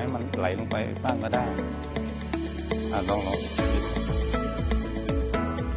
ให้มันไหลลงไปบ้างก็ได้ลองลอง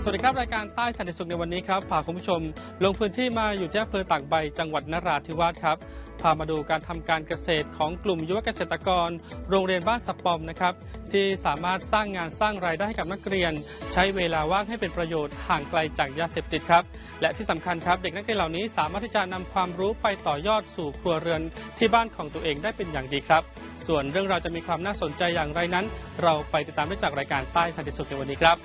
สวัสดีครับรายการใต้สันติสุขในวันนี้ครับพาคุณผู้ชมลงพื้นที่มาอยู่ที่อำเภอตากใบจังหวัดนราธิวาสครับพามาดูการทำการเกษตรของกลุ่มยุวเกษตรกร โรงเรียนบ้านสปอมนะครับ ที่สามารถสร้างงานสร้างรายได้ให้กับนักเรียน ใช้เวลาว่างให้เป็นประโยชน์ห่างไกลจากยาเสพติดครับ และที่สำคัญครับเด็กนักเรียนเหล่านี้สามารถที่จะนำความรู้ไปต่อยอดสู่ครัวเรือนที่บ้านของตัวเองได้เป็นอย่างดีครับ ส่วนเรื่องราวจะมีความน่าสนใจอย่างไรนั้น เราไปติดตามได้จากรายการใต้สันติสุขในวันนี้ครับ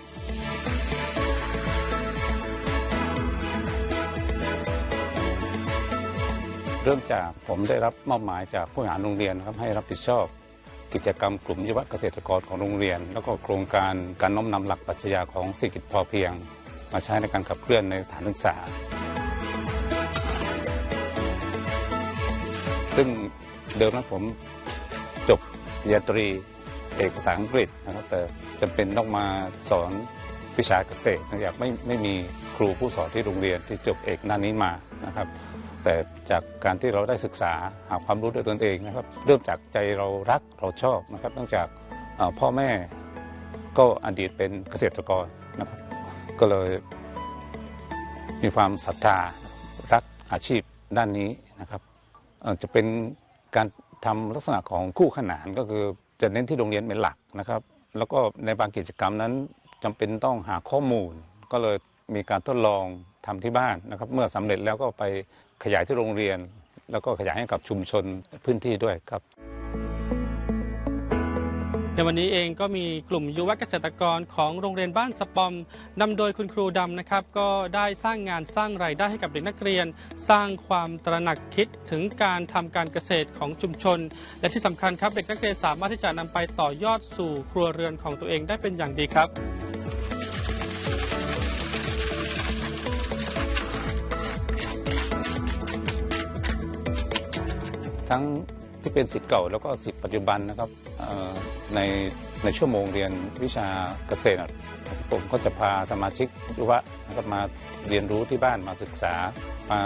เริ่มจากผมได้รับมอบหมายจากผู้บริหารโรงเรียนครับให้รับผิดชอบ กิจกรรมกลุ่มยุวเกษตรกรของโรงเรียน แล้วก็โครงการการน้อมนำหลักปรัชญาของเศรษฐกิจพอเพียง มาใช้ในการขับเคลื่อนในสถานศึกษา ซึ่งเดิมนั้นผม จบปริญญาตรีเอกภาษาอังกฤษนะครับ แต่จำเป็นต้องมาสอนวิชาเกษตรนื่องจากไม่ไม่มีครูผู้สอนที่โรงเรียนที่จบเอกด้านนี้มานะครับ แต่จากการที่เราได้ศึกษาหาความรู้ด้วยตนเองนะครับ เริ่มจากใจเรารักเราชอบนะครับเนื่องจากพ่อแม่ก็อดีตเป็นเกษตรกรนะครับ ก็เลยมีความศรัทธารักอาชีพด้านนี้นะครับจะเป็นการ ทำลักษณะของคู่ขนานก็คือจะเน้นที่โรงเรียนเป็นหลักนะครับ แล้วก็ในบางกิจกรรมนั้นจำเป็นต้องหาข้อมูล ก็เลยมีการทดลองทำที่บ้านนะครับ เมื่อสำเร็จแล้วก็ไปขยายที่โรงเรียน แล้วก็ขยายให้กับชุมชนพื้นที่ด้วยครับ ในวันนี้เองก็มีกลุ่มยุวเกษตรกรของโรงเรียนบ้านสปอมนำโดยคุณครูดำนะครับ ก็ได้สร้างงานสร้างรายได้ให้กับเด็กนักเรียน สร้างความตระหนักคิดถึงการทำการเกษตรของชุมชน และที่สำคัญครับเด็กนักเรียนสามารถที่จะนำไปต่อยอดสู่ครัวเรือนของตัวเองได้เป็นอย่างดีครับทั้ง ที่เป็นสิทธิ์เก่าแล้วก็สิทธิ์ปัจจุบันนะครับในในชั่วโมงเรียนวิชาเกษตรผมก็จะพาสมาชิกยุวะนะครับมาเรียนรู้ที่บ้านมาศึกษามา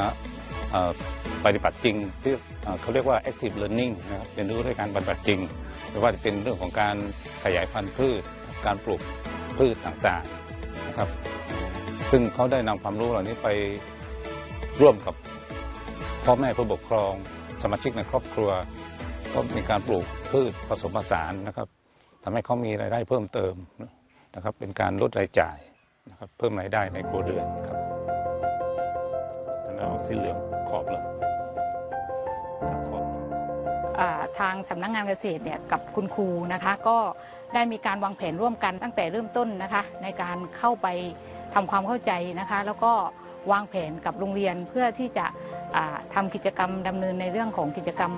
ปฏิบัติจริงที่เอ่อเขาเรียกว่า active learning นะครับเรียนรู้ด้วยการปฏิบัติจริงไม่ว่าจะเป็นเรื่องของการขยายพันธุ์พืช การปลูกพืชต่างๆนะครับ ซึ่งเขาได้นำความรู้เหล่านี้ไปร่วมกับพ่อแม่ผู้ปกครองสมาชิกในครอบครัว ก็มีการปลูกพืชผสมผสานนะครับทำให้เขามีรายได้เพิ่มเติมนะครับ เป็นการลดรายจ่ายนะครับเพิ่มรายได้ในครัวเรือนครับแล้วสีเหลืองขอบเลยขอบทางสำนักงานเกษตรเนี่ยกับคุณครูนะคะ ก็ได้มีการวางแผนร่วมกันตั้งแต่เริ่มต้นนะคะ ในการเข้าไปทำความเข้าใจนะคะ แล้วก็วางแผนกับโรงเรียนเพื่อที่จะทำกิจกรรมดำเนินในเรื่องของกิจกรรม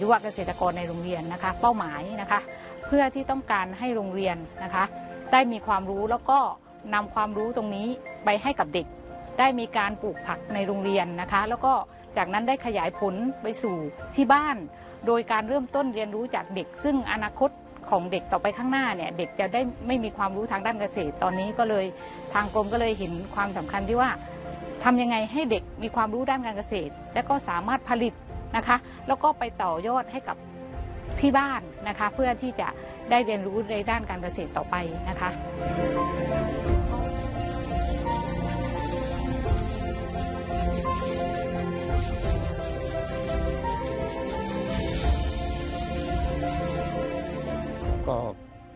ยุวเกษตรกรในโรงเรียนนะคะเป้าหมายนะคะเพื่อที่ต้องการให้โรงเรียนนะคะได้มีความรู้แล้วก็นำความรู้ตรงนี้ไปให้กับเด็ก ได้มีการปลูกผักในโรงเรียนนะคะ แล้วก็จากนั้นได้ขยายผลไปสู่ที่บ้าน โดยการเริ่มต้นเรียนรู้จากเด็ก ซึ่งอนาคตของเด็กต่อไปข้างหน้าเนี่ยเด็กจะได้ไม่มีความรู้ทางด้านเกษตร ตอนนี้ก็เลยทางกรมก็เลยเห็นความสำคัญที่ว่าทำยังไงให้เด็กมีความรู้ด้านการเกษตร และก็สามารถผลิต นะคะ แล้วก็ไปต่อยอดให้กับที่บ้านนะคะ เพื่อที่จะได้เรียนรู้ในด้านการเกษตรต่อไปนะคะก็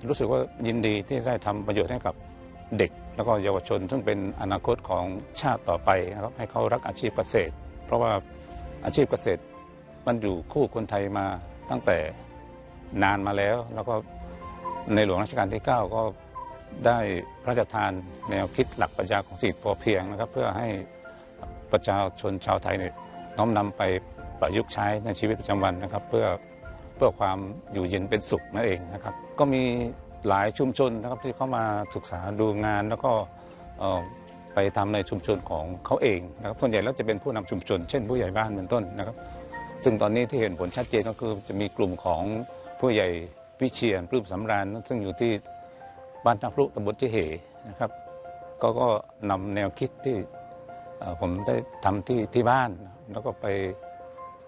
รู้สึกว่ายินดีที่ได้ทำประโยชน์ให้กับเด็ก แล้วก็เยาวชน ซึ่งเป็นอนาคตของชาติต่อไปนะครับให้เขารักอาชีพเกษตร เพราะว่าอาชีพเกษตร มันอยู่คู่คนไทยมาตั้งแต่นานมาแล้ว แล้วก็ในหลวงรัชกาลที่ 9 ก็ได้พระราชทานแนวคิดหลักปรัชญาของสิทธิพอเพียงนะครับ เพื่อให้ประชาชนชาวไทยเนี่ยน้อมนำไปประยุกต์ใช้ในชีวิตประจำวันนะครับ เพื่อเพื่อความอยู่เย็นเป็นสุขนั่นเองนะครับ ก็มีหลายชุมชนนะครับที่เข้ามาศึกษาดูงานแล้วก็ไปทำในชุมชนของเขาเองนะครับส่วนใหญ่แล้วจะเป็นผู้นำชุมชน เช่นผู้ใหญ่บ้านเป็นต้นนะครับ ซึ่งตอนนี้ที่เห็นผลชัดเจนก็คือจะมีกลุ่มของผู้ใหญ่วิเชียนปลื้มสำราญ ซึ่งอยู่ที่บ้านทับพลุตำบลเจเหนะครับ ก็ก็นำแนวคิดที่ผมได้ทำที่ที่บ้าน แล้วก็ไป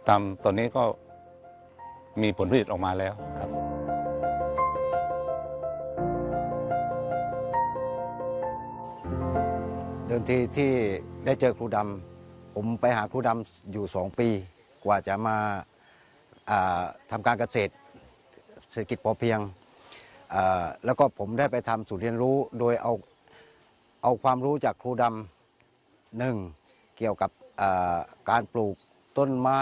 ทำตอนนี้ก็มีผลผลิตออกมาแล้วครับเดิมทีที่ได้เจอครูดำผมไปหาครูดำอยู่สองปี กว่าจะมาอ่าทำการเกษตรเศรษฐกิจพอเพียง แล้วก็ผมได้ไปทำศูนย์เรียนรู้โดยเอาเอาความรู้จากครูดำหนึ่งเกี่ยวกับการปลูกต้นไม้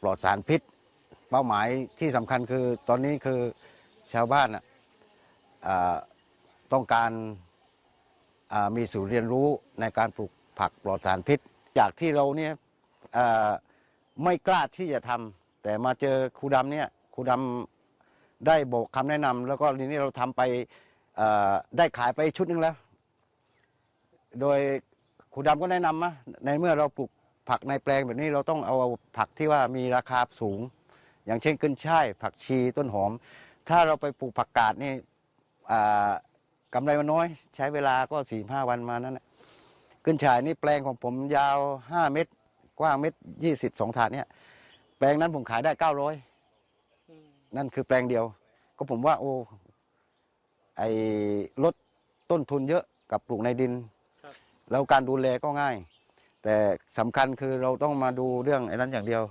ปลอดสารพิษ เป้าหมายที่สำคัญคือตอนนี้คือชาวบ้านต้องการมีศูนย์เรียนรู้ในการปลูกผักปลอดสารพิษ จากที่เราเนี่ย ไม่กล้าที่จะทำแต่มาเจอครูดำเนี่ยครูดำได้บอกคำแนะนำแล้วก็ทีนี้เราทำไปได้ขายไปชุดหนึงแล้ว โดยครูดำก็แนะนำมาในเมื่อเราปลูกผักในแปลงแบบนี้เราต้องเอาผักที่ว่ามีราคาสูง อย่างเช่นขึ้นช่ายผักชีต้นหอม ถ้าเราไปปลูกผักกาดนี่กำไรมันน้อย ใช้เวลาก็สี่ห้าวันมานั่นแหละขึ้นฉายนี่แปลงของผมยาวห้าเมตร กว้างเมตรยี่สิบสองถาดเนี่ย แปลงนั้นผมขายได้เก้าร้อยนั่นคือแปลงเดียว ก็ผมว่า โอ้ไอลดต้นทุนเยอะกับปลูกในดินครับแล้วการดูแลก็ง่าย แต่สำคัญคือเราต้องมาดูเรื่องไอ้นั้นอย่างเดียว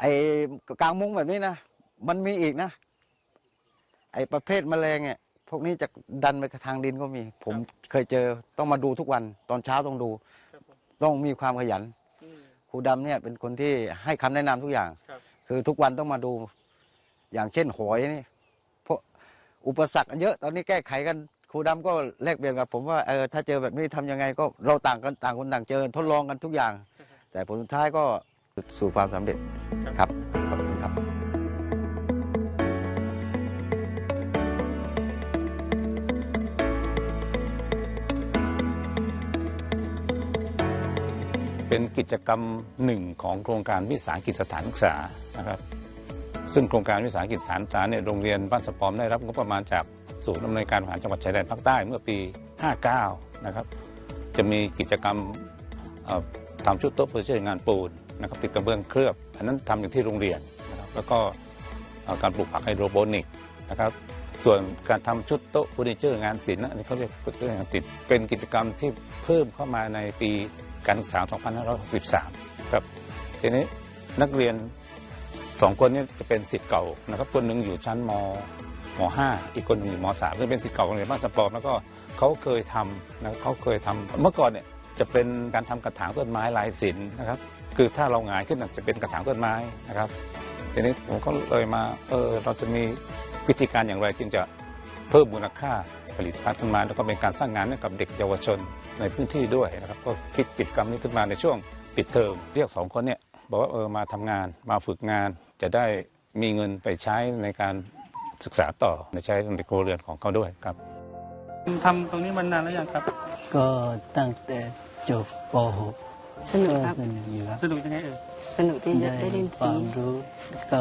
ไอ้กลางมุ้งแบบนี้นะ มันมีอีกนะ ไอ้ประเภทแมลงเนี่ยพวกนี้จะดันไปทางดินก็มี ผมเคยเจอต้องมาดูทุกวัน ตอนเช้าต้องดูครับผม ต้องมีความขยันอืมครูดำเนี่ยเป็นคนที่ให้คำแนะนำทุกอย่างครับคือทุกวันต้องมาดูอย่างเช่นหอยนี่เพราะอุปสรรคเยอะ ตอนนี้แก้ไขกันครูดำก็แลกเปลี่ยนกับผมว่าเออถ้าเจอแบบนี้ทำยังไงก็เราต่างกันต่างคนต่างเจอทดลองกันทุกอย่าง แต่ผลสุดท้ายก็สู่ความสำเร็จครับขอบคุณครับ เป็นกิจกรรมหนึ่งของโครงการวิสาหกิจสถานศึกษานะครับ ซึ่งโครงการวิสาหกิจสถานศึกษาเนี่ยโรงเรียนบ้านสปอมได้รับงบประมาณจากศูนย์อำนวยการบริหารจังหวัดชายแดนภาคใต้เมื่อปี 59 นะครับ จะมีกิจกรรมทำชุดโต๊ะเพื่อช่วยงานปูนนะครับติดกระเบื้องเคลือบ อันนั้นทำอยู่ที่โรงเรียนนะครับแล้วก็การปลูกผักไฮโดรโปนิกนะครับส่วนการทำชุดโต๊ะเฟอร์นิเจอร์งานศิลป์นะอันนี้เขาเรียกฝึกเรื่องงานติดเป็นกิจกรรมที่เพิ่มเข้ามาในปี การศึกษา 2563ครับทีนี้นักเรียนสองคนนี้จะเป็นสิทธิ์เก่านะครับคนหนึ่งอยู่ชั้นมมห้าอีกคนหนึ่งอยู่มสามซึ่งเป็นสิทธิ์เก่าของโรงเรียนบ้านสะปอมแล้วก็เขาเคยทำนะเขาเคยทำเมื่อก่อนเนี่ยจะเป็นการทำกระถางต้นไม้ลายศิลป์นะครับ คือถ้าเราหงายขึ้นจะเป็นกระถางต้นไม้นะครับทีนี้ผมก็เลยมาเออเราจะมีวิธีการอย่างไรจึงจะเพิ่มมูลค่าผลิตภัณฑ์ขึ้นมาแล้วก็เป็นการสร้างงานให้กับเด็กเยาวชน ในพื้นที่ด้วยนะครับก็คิดกิจกรรมนี้ขึ้นมาในช่วงปิดเทอมเรียกสองคนเนี่ยบอกว่าเออมาทำงานมาฝึกงาน จะได้มีเงินไปใช้ในการศึกษาต่อในใช้ในครัวเรือนของเขาด้วยครับทำตรงนี้มานานแล้วยังครับ ก็ตั้งแต่จบป .6 สนุกก็ครับสนุกอยู่ครับสนุกยังไงเอ่ยสนุกที่จะได้เล่นคสีวามรู้ก็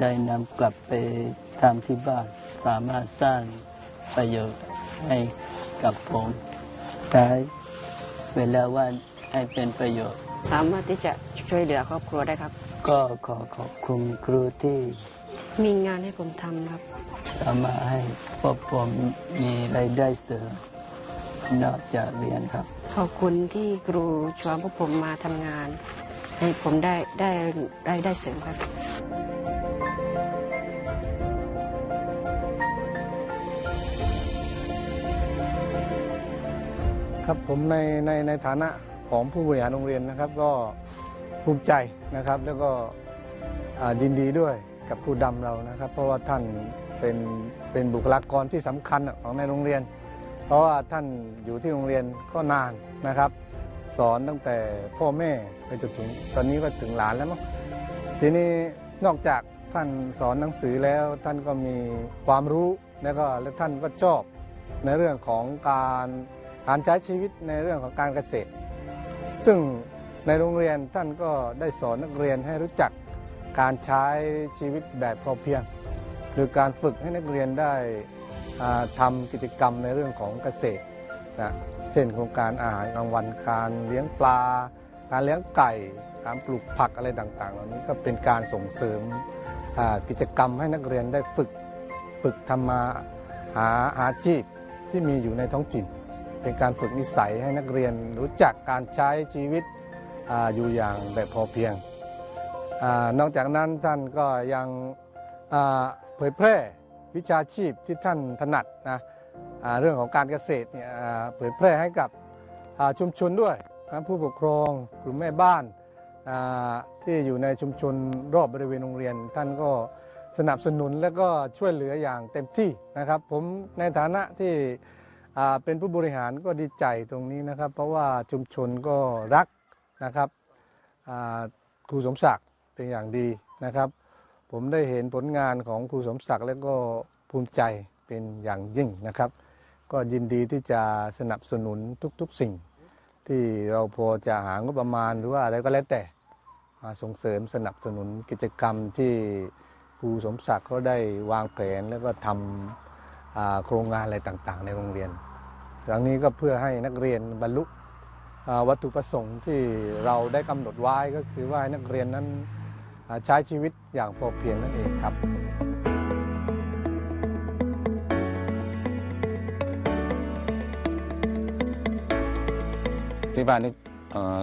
ได้นำกลับไปทำที่บ้าน สามารถสร้างประโยชน์ให้กับผม ใช้เวลาว่างให้เป็นประโยชน์ สามารถที่จะช่วยเหลือครอบครัวได้ครับ ก็ขอขอบคุณครูที่มีงานให้ผมทำครับสามารถให้พวกผมมีรายได้เสริมนอกจากเรียนครับ ขอบคุณที่ครูชวนพวกผมมาทำงาน ให้ผมได้ได้ได้ได้เสริมครับ ครับผมในในในฐานะของผู้บริหารโรงเรียนนะครับ ก็ภูมิใจนะครับ แล้วก็ยินดีด้วยกับครูดำเรานะครับ เพราะว่าท่านเป็นเป็นบุคลากรที่สำคัญของในโรงเรียน เพราะว่าท่านอยู่ที่โรงเรียนก็นานนะครับ สอนตั้งแต่พ่อแม่ไปจนถึงตอนนี้ก็ถึงหลานแล้วมั้งทีนี้นอกจากท่านสอนหนังสือแล้วท่านก็มีความรู้แล้วก็และท่านก็ชอบในเรื่องของการ การใช้ชีวิตในเรื่องของการเกษตร ซึ่งในโรงเรียนท่านก็ได้สอนนักเรียนให้รู้จักการใช้ชีวิตแบบพอเพียง หรือการฝึกให้นักเรียนได้อ่าทำกิจกรรมในเรื่องของเกษตรนะเช่นโครงการอาหารกลางวันการเลี้ยงปลา การเลี้ยงไก่ การปลูกผักอะไรต่างๆ เหล่านี้ก็เป็นการส่งเสริมกิจกรรมให้นักเรียนได้ฝึกฝึกทำมาหาอาชีพที่มีอยู่ในท้องถิ่น เป็นการฝึกนิสัยให้นักเรียนรู้จักการใช้ชีวิตออยู่อย่างแบบพอเพียงอนอกจากนั้นท่านก็ยังเผยแพร่วิชาชีพที่ท่านถนัดนะเรื่องของการเกษตรเนี่ยเผยแพร่ให้กับอ่าชุมชนด้วยนะผู้ปกครองกลุ่มแม่บ้านที่อยู่ในชุมชนรอบบริเวณโรงเรียน ท่านก็สนับสนุนและก็ช่วยเหลืออย่างเต็มที่นะครับ ผมในฐานะที่ เป็นผู้บริหารก็ดีใจตรงนี้นะครับ เพราะว่าชุมชนก็รักนะครับครูสมศักดิ์เป็นอย่างดีนะครับ ผมได้เห็นผลงานของครูสมศักดิ์แล้วก็ภูมิใจเป็นอย่างยิ่งนะครับ ก็ยินดีที่จะสนับสนุนทุกๆสิ่ง ที่เราพอจะหางบประมาณหรือว่าอะไรก็แล้วแต่มาส่งเสริมสนับสนุนกิจกรรมที่ครูสมศักดิ์เขาได้วางแผนแล้วก็ทำอ่า โครงงานอะไรต่างๆ ในโรงเรียนครั้งนี้ก็เพื่อให้นักเรียนบรรลุวัตถุประสงค์ที่เราได้กำหนดไว้ก็คือว่าให้นักเรียนนั้นใช้ชีวิตอย่างพอเพียงนั่นเองครับที่บ้านนี้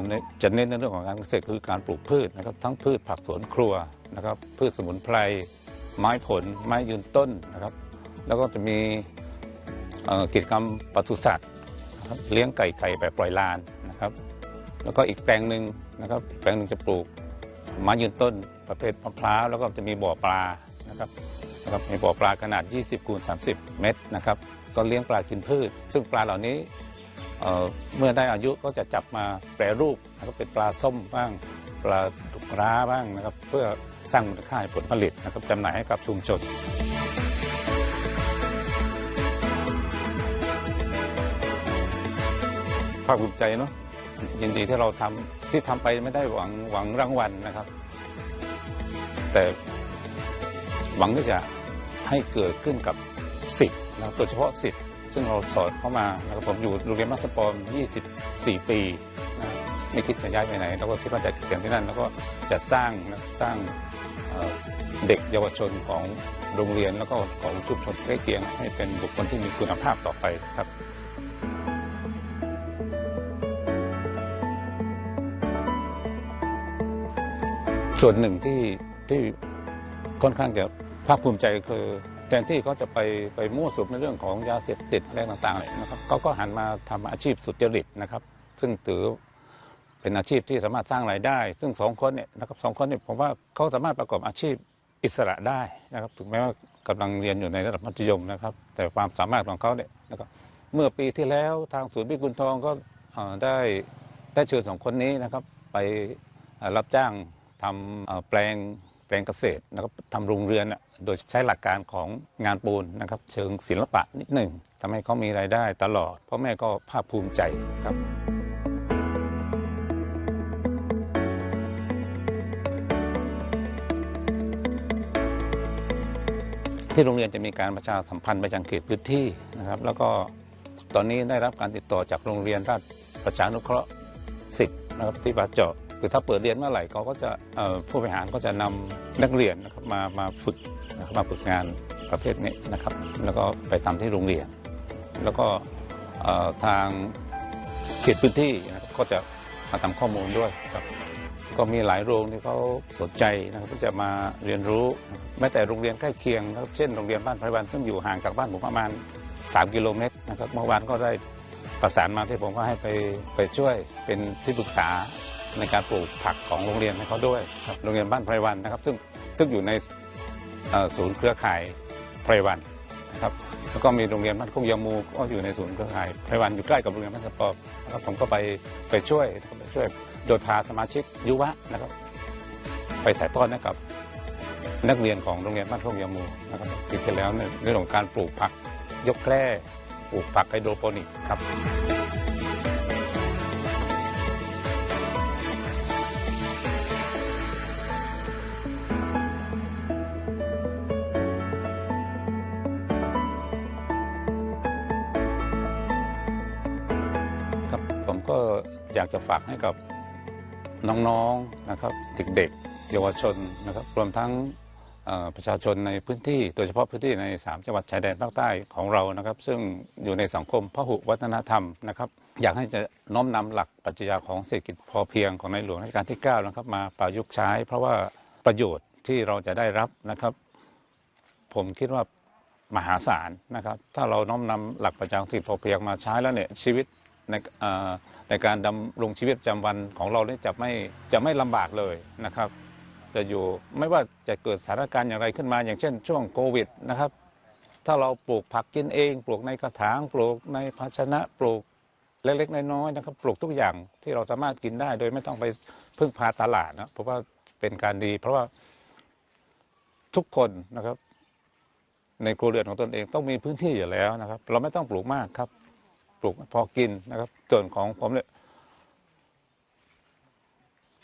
นจะเน้นในเรื่องของการเกษตรคือการปลูกพืชนะครับทั้งพืชผักสวนครัวนะครับพืชสมุนไพรไม้ผลไม้ยืนต้นนะครับ แล้วก็จะมีกิจกรรมปศุสัตว์เลี้ยงไก่ไข่แบบปล่อยลานนะครับ แล้วก็อีกแปลงหนึ่งนะครับแปลงหนึ่งจะปลูกไม้ยืนต้นประเภทมะพร้าวแล้วก็จะมีบ่อปลานะครับนะครับมีบ่อปลาขนาด 20คูณ30 เมตรนะครับ ก็เลี้ยงปลากินพืช ซึ่งปลาเหล่านี้เเมื่อได้อายุก็จะจับมาแปรรูปนะครับเป็นปลาส้มบ้าง ปลาดุกร้าบ้างนะครับ เพื่อสร้างมูลค่าให้ผลผลิตนะครับจำหน่ายให้กับชุมชน ภาคภูมิใจเนาะยินดีที่เราทำที่ทำไปไม่ได้หวังหวังรางวัลนะครับ แต่หวังที่จะให้เกิดขึ้นกับสิทธิ์นะครับโดยเฉพาะสิทธิ์ซึ่งเราสอนเข้ามานะครับผมอยู่โรงเรียนมัสปอม 24 ปีนะไม่คิดจะย้ายไปไหน แล้วก็คิดว่าจะเกษียณที่นั่น แล้วก็จะสร้างนะสร้างเเด็กเยาวชนของโรงเรียนแล้วก็ของชุมชนใกล้เคียงให้เป็นบุคคลที่มีคุณภาพต่อไปครับ ส่วนหนึ่งที่ที่ค่อนข้างจะภาคภูมิใจคือแทนที่เขาจะไปไปมั่วสุมในเรื่องของยาเสพติดอะไรต่างๆนะครับเขาก็หันมาทำอาชีพสุจริตนะครับ ซึ่งถือเป็นอาชีพที่สามารถสร้างรายได้ ซึ่งสองคนเนี่ยนะครับสองคนเนี่ยผมว่าเขาสามารถประกอบอาชีพอิสระได้นะครับถึงแม้ว่ากำลังเรียนอยู่ในระดับมัธยมนะครับ แต่ความสามารถของเขาเนี่ยนะครับเมื่อปีที่แล้วทางศูนย์พิกุลทองก็ได้ได้เชิญสองคนนี้นะครับ ไปรับจ้าง ทำแปลงแปลงเกษตรนะครับทำโรงเรือนโดยใช้หลักการของงานปูนนะครับ เชิงศิลปะนิดหนึ่งทำให้เขามีรายได้ตลอดพ่อแม่ก็ภาคภูมิใจครับที่โรงเรียนจะมีการประชาสัมพันธ์ไปยังเขตพื้นที่นะครับ แล้วก็ตอนนี้ได้รับการติดต่อจากโรงเรียนราชประชานุเคราะห์10นะครับที่บาเจาะ คือถ้าเปิดเรียนเมื่อไหร่เขาก็จะผู้บริหารก็จะนำนักเรียนนะครับมามาฝึกนะครับมาฝึกงานประเภทนี้นะครับ แล้วก็ไปทำที่โรงเรียน แล้วก็ทางเขตพื้นที่นะครับก็จะมาทำข้อมูลด้วยครับก็มีหลายโรงที่เขาสนใจนะครับที่จะมาเรียนรู้แม้แต่โรงเรียนใกล้เคียงครับเช่นโรงเรียนบ้านไพรวันซึ่งอยู่ห่างจากบ้านผมประมาณ 3 กิโลเมตรนะครับเมื่อวานก็ได้ประสานมาที่ผมก็ให้ไปไปช่วยเป็นที่ปรึกษา ในการปลูกผักของโรงเรียนให้เขาด้วยครับโรงเรียนบ้านไพรวันนะครับ ซึ่งซึ่งอยู่ในเอ่อศูนย์เครือข่ายไพรวันนะครับแล้วก็มีโรงเรียนบ้านคุ้งยามูก็อยู่ในศูนย์เครือข่ายไพรวันอยู่ใกล้กับโรงเรียนบ้านสปอร์นะครับผมก็ไปไปช่วยไปช่วยโดยพาสมาชิกยุวะนะครับ ไปถ่ายทอดให้กับนักเรียนของโรงเรียนบ้านทุ่งยามูนะครับปีที่แล้วเนี่ยเรื่องของการปลูกผักยกแคร่ปลูกผักไฮโดรโปนิกครับ จะฝากให้กับน้องๆนะครับเด็กๆ เยาวชนนะครับรวมทั้งประชาชนในพื้นที่โดยเฉพาะพื้นที่ใน 3 จังหวัดชายแดนภาคใต้ของเรานะครับ ซึ่งอยู่ในสังคมพหุวัฒนธรรมนะครับ อยากให้จะน้อมนำหลักปรัชญาของเศรษฐกิจพอเพียงของในหลวงรัชกาลที่9นะครับมาประยุกต์ใช้ เพราะว่าประโยชน์ที่เราจะได้รับนะครับ ผมคิดว่ามหาศาลนะครับ ถ้าเราน้อมนำหลักปรัชญาของเศรษฐกิจพอเพียงมาใช้แล้วเนี่ยชีวิตใน ในการดำรงชีวิตประจำวันของเราเนี่ยจะไม่จะไม่ลำบากเลยนะครับ จะอยู่ไม่ว่าจะเกิดสถานการณ์อย่างไรขึ้นมา อย่างเช่น ช่วงโควิดนะครับ ถ้าเราปลูกผักกินเอง ปลูกในกระถาง ปลูกในภาชนะปลูกเล็กๆน้อยๆนะครับ ปลูกทุกอย่างที่เราสามารถกินได้ โดยไม่ต้องไปพึ่งพาตลาดนะเพราะว่าเป็นการดี เพราะว่าทุกคนนะครับ ในครัวเรือนของตนเองต้องมีพื้นที่อยู่แล้วนะครับ เราไม่ต้องปลูกมากครับ ปลูกพอกินนะครับ ส่วนของผมเนี่ย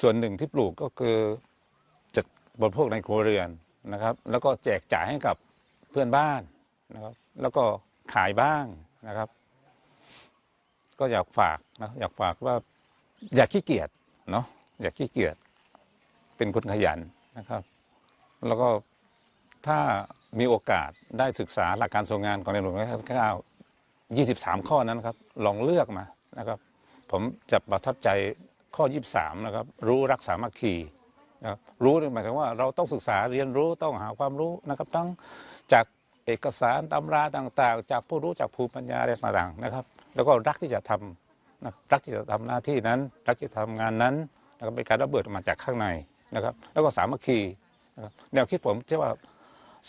ส่วนหนึ่งที่ปลูกก็คือจะบริโภคในครัวเรือนนะครับ แล้วก็แจกจ่ายให้กับเพื่อนบ้านนะครับ แล้วก็ขายบ้างนะครับ ก็อยากฝากนะอยากฝากว่าอย่าขี้เกียจเนาะอย่าขี้เกียจเป็นคนขยันนะครับ แล้วก็ถ้ามีโอกาสได้ศึกษาหลักการทรงงานของในหลวงรัชกาลที่9 23 ข้อนั้นครับลองเลือกมานะครับผมจะประทับใจข้อ 23 นะครับ รู้รักสามัคคีนะครับรู้หมายถึงว่าเราต้องศึกษาเรียนรู้ต้องหาความรู้นะครับทั้งจากเอกสารตำราต่างๆ จากผู้รู้จากภูมิปัญญาอะไรต่างๆนะครับ แล้วก็รักที่จะทำนะรักที่จะทำหน้าที่นั้น รักที่จะทำงานนั้นนะครับเป็นการระเบิดออกมาจากข้างในนะครับ แล้วก็สามัคคีนะครับแนวคิดผมที่ว่า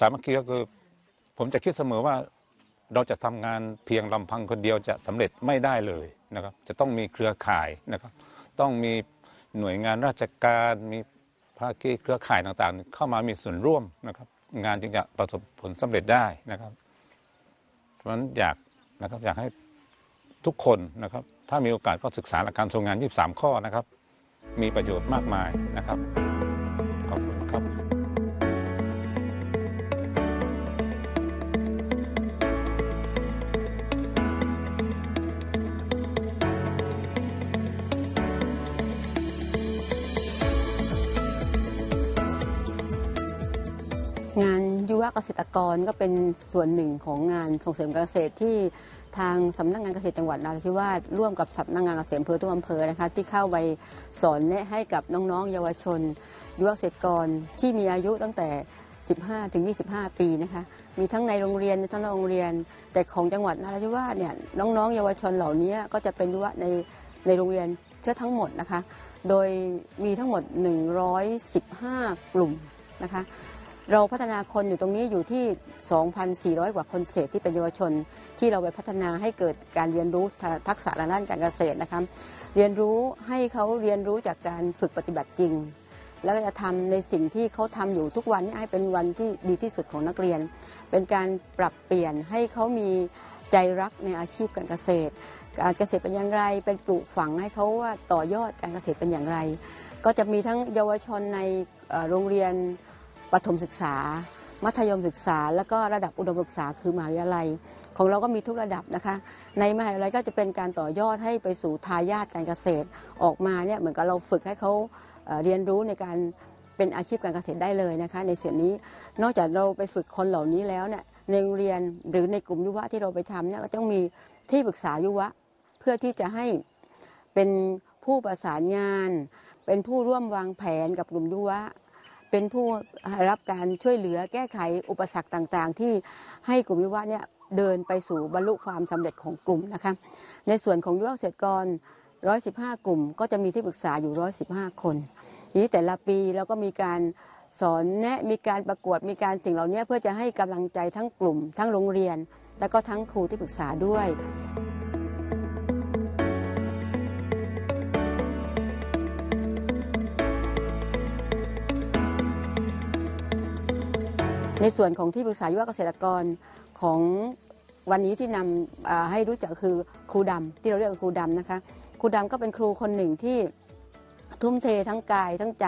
สามัคคีก็คือ ผมจะคิดเสมอว่า เราจะทำงานเพียงลำพังคนเดียวจะสำเร็จไม่ได้เลยนะครับ จะต้องมีเครือข่ายนะครับ ต้องมีหน่วยงานราชการมีภาคีเครือข่ายต่างๆ เข้ามามีส่วนร่วมนะครับ งานจึงจะประสบผลสำเร็จได้นะครับเพราะฉะนั้นอยากนะครับอยากให้ทุกคนนะครับ ถ้ามีโอกาสก็ศึกษาหลักการทรงงาน 23 ข้อนะครับ มีประโยชน์มากมายนะครับ เกษตรกรก็เป็นส่วนหนึ่งของงานส่งเสริมการเกษตรที่ทางสำนักงานเกษตรจังหวัดนราธิวาสร่วมกับสำนักงานเกษตรอำเภอทุกอำเภอนะคะที่เข้าไปสอนแนะให้กับน้องๆ เยาวชนยุวเกษตรกรที่มีอายุตั้งแต่ 15 ถึง 25 ปีนะคะมีทั้งในโรงเรียนทั้งโรงเรียน แต่ของจังหวัดนราธิวาสเนี่ยน้องๆ เยาวชนเหล่านี้ก็จะเป็นยุวในในโรงเรียนเชื่อทั้งหมดนะคะ โดยมีทั้งหมด 115 กลุ่มนะคะ เราพัฒนาคนอยู่ตรงนี้อยู่ที่ 2,400 กว่าคนเศษที่เป็นเยาวชน ที่เราไปพัฒนาให้เกิดการเรียนรู้ทักษะด้านการเกษตรนะคะเรียนรู้ให้เขาเรียนรู้จากการฝึกปฏิบัติจริง แล้วก็จะทำในสิ่งที่เขาทำอยู่ทุกวันนี้ให้เป็นวันที่ดีที่สุดของนักเรียน เป็นการปรับเปลี่ยนให้เขามีใจรักในอาชีพการเกษตร การเกษตรเป็นอย่างไร เป็นปลูกฝังให้เขาว่าต่อยอดการเกษตรเป็นอย่างไร ก็จะมีทั้งเยาวชนในโรงเรียน ประถมศึกษา มัธยมศึกษา แล้วก็ระดับอุดมศึกษาคือมหาวิทยาลัย ของเราก็มีทุกระดับนะคะ ในมหาวิทยาลัยก็จะเป็นการต่อยอดให้ไปสู่ทายาทการเกษตรออกมาเนี่ยเหมือนกับเราฝึกให้เขาเรียนรู้ในการเป็นอาชีพการเกษตรได้เลยนะคะ ในส่วนนี้นอกจากเราไปฝึกคนเหล่านี้แล้วเนี่ยในโรงเรียนหรือในกลุ่มยุวะที่เราไปทำเนี่ยก็ต้องมีที่ปรึกษายุวะเพื่อที่จะให้เป็นผู้ประสานงาน เป็นผู้ร่วมวางแผนกับกลุ่มยุวะ เป็นผู้รับการช่วยเหลือแก้ไขอุปสรรคต่างๆ ที่ให้กลุ่มยุวะเนี่ยเดินไปสู่บรรลุความสำเร็จของกลุ่มนะคะในส่วนของยุวเกษตรกร 115 กลุ่ม ก็จะมีที่ปรึกษาอยู่ 115 คนทีนี้แต่ละปีเราก็มีการสอนแนะมีการประกวดมีการสิ่งเหล่านี้เพื่อจะให้กำลังใจทั้งกลุ่ม ทั้งโรงเรียน แล้วก็ทั้งครูที่ปรึกษาด้วย ในส่วนของที่ปรึกษายุวเกษตรกรของวันนี้ที่นำให้รู้จักคือครูดำที่เราเรียกครูดำนะคะครูดำก็เป็นครูคนหนึ่งที่ทุ่มเททั้งกายทั้งใจ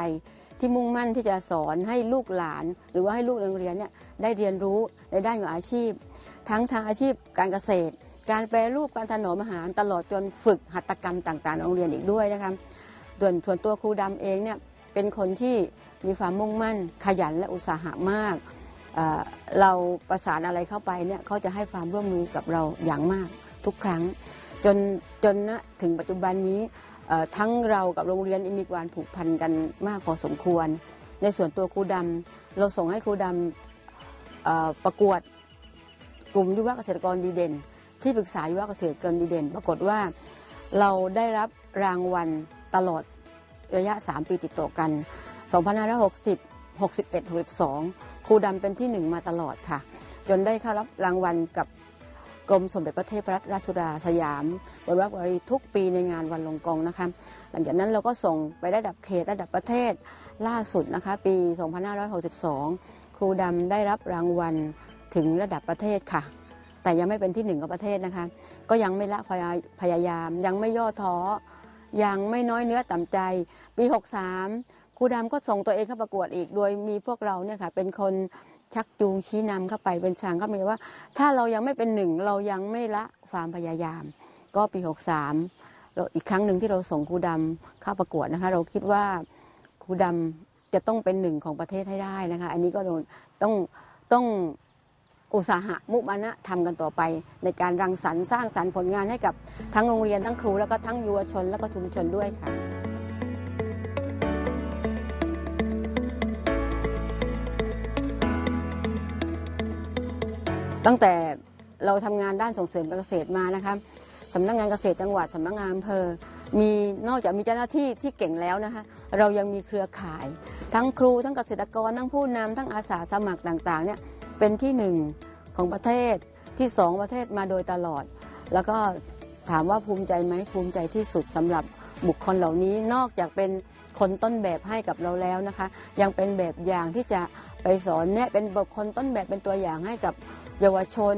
ที่มุ่งมั่นที่จะสอนให้ลูกหลาน หรือว่าให้ลูกโรงเรียนเนี่ยได้เรียนรู้ในด้านของอาชีพ ทั้งทางอาชีพการเกษตร การแปรรูปการถนอมอาหารตลอดจนฝึกหัตถกรรมต่างๆในโรงเรียนอีกด้วยนะคะส่วนส่วนตัวครูดำเองเนี่ยเป็นคนที่มีความมุ่งมั่นขยันและอุตสาหะมาก เราประสานอะไรเข้าไปเนี่ยเขาจะให้ความร่วมมือกับเราอย่างมากทุกครั้ง จนจนณถึงปัจจุบันนี้ทั้งเรากับโรงเรียนมีความผูกพันกันมากพอสมควร ในส่วนตัวครูดำเราส่งให้ครูดำประกวดกลุ่มยุวเกษตรกรดีเด่น ที่ปรึกษายุวเกษตรกรดีเด่น ปรากฏว่าเราได้รับรางวัลตลอดระยะ 3 ปีติดต่อกัน 2560 61 62 รูดำเป็นที่หนึ่งมาตลอดค่ะ จนได้เข้ารับรางวัลกับกรมสมเด็จพระเทพรัตนราชสุดาสยามบรมราชวรีทุกปีในงานวันลงกองนะคะ หลังจากนั้นเราก็ส่งไประดับเขตระดับประเทศล่าสุดนะคะ ปี 2562 ครูดำได้รับรางวัลถึงระดับประเทศค่ะ แต่ยังไม่เป็นที่หนึ่งของประเทศนะคะ ก็ยังไม่ละพยพยายาม ยังไม่ย่อท้อยังไม่น้อยเนื้อต่ำใจ ปี 63 ครูดำก็ส่งตัวเองเข้าประกวดอีก โดยมีพวกเราเนี่ยค่ะเป็นคนชักจูงชี้นำเข้าไปเป็นสางเข้าไปว่า ถ้าเรายังไม่เป็นหนึ่งเรายังไม่ละความพยายาม ก็ปี 63เราอีกครั้งหนึ่งที่เราส่งครูดำเข้าประกวดนะคะ เราคิดว่าครูดำจะต้องเป็นหนึ่งของประเทศให้ได้นะคะ อันนี้ก็ต้องต้องอุตสาหะมุมานะทำกันต่อไปในการรังสรรค์สร้างสรรค์ผลงานให้กับทั้งโรงเรียนทั้งครูแล้วก็ทั้งเยาวชน แล้วก็ชุมชนด้วยค่ะ ตั้งแต่เราทำงานด้านส่งเสริมเกษตรมานะคะสำนักงานเกษตรจังหวัดสำนักงานอำเภอ มีนอกจากมีเจ้าหน้าที่ที่เก่งแล้วนะคะ เรายังมีเครือข่าย ทั้งครูทั้งเกษตรกรทั้งผู้นำทั้งอาสาสมัครต่างๆเนี่ยเป็นที่หนึ่งของประเทศที่สองประเทศมาโดยตลอด แล้วก็ถามว่าภูมิใจไหมภูมิใจที่สุดสำหรับบุคคลเหล่านี้นอกจากเป็นคนต้นแบบให้กับเราแล้วนะคะ ยังเป็นแบบอย่างที่จะไปสอนแนะเป็นบุคคลต้นแบบเป็นตัวอย่างให้กับ เยาวชน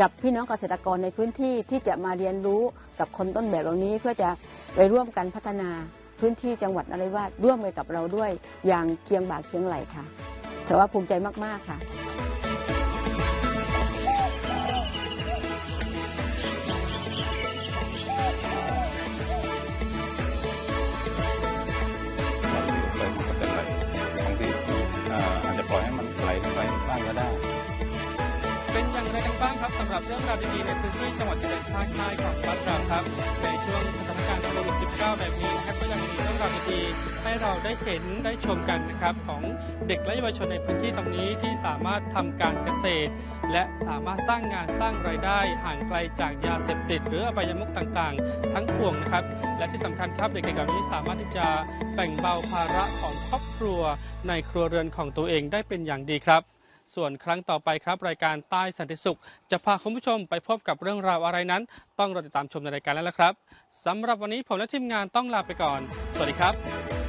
กับพี่น้องเกษตรกรในพื้นที่ที่จะมาเรียนรู้กับคนต้นแบบเหล่านี้ เพื่อจะไปร่วมกันพัฒนาพื้นที่จังหวัดนราธิวาสร่วมไปกับเราด้วยอย่างเคียงบ่าเคียงไหลค่ะถือว่าภูมิใจมากๆค่ะ งบ้างครับสำหรับเรื่องราวดีๆในพื้นที่จังหวัดชายแดนภาคใต้ของบ้านเราครับ ในช่วงสถานการณ์โควิด -19 แบบนี้นะครับก็ยังมีเรื่องราวดีๆให้เราได้เห็นได้ชมกันนะครับของเด็กและเยาวชนในพื้นที่ตรงนี้ที่สามารถทำการเกษตร และสามารถสร้างงานสร้างรายได้ห่างไกลจากยาเสพติด หรืออบายมุขต่างๆ ทั้งปวงนะครับ และที่สำคัญครับเด็กๆเหล่านี้สามารถที่จะแบ่งเบาภาระของครอบครัว ในครัวเรือนของตัวเองได้เป็นอย่างดีครับ ส่วนครั้งต่อไปครับ รายการใต้สันติสุข จะพาคุณผู้ชมไปพบกับเรื่องราวอะไรนั้น ต้องรอติดตามชมในรายการแล้วละครับสำหรับวันนี้ผมและทีมงานต้องลาไปก่อน สวัสดีครับ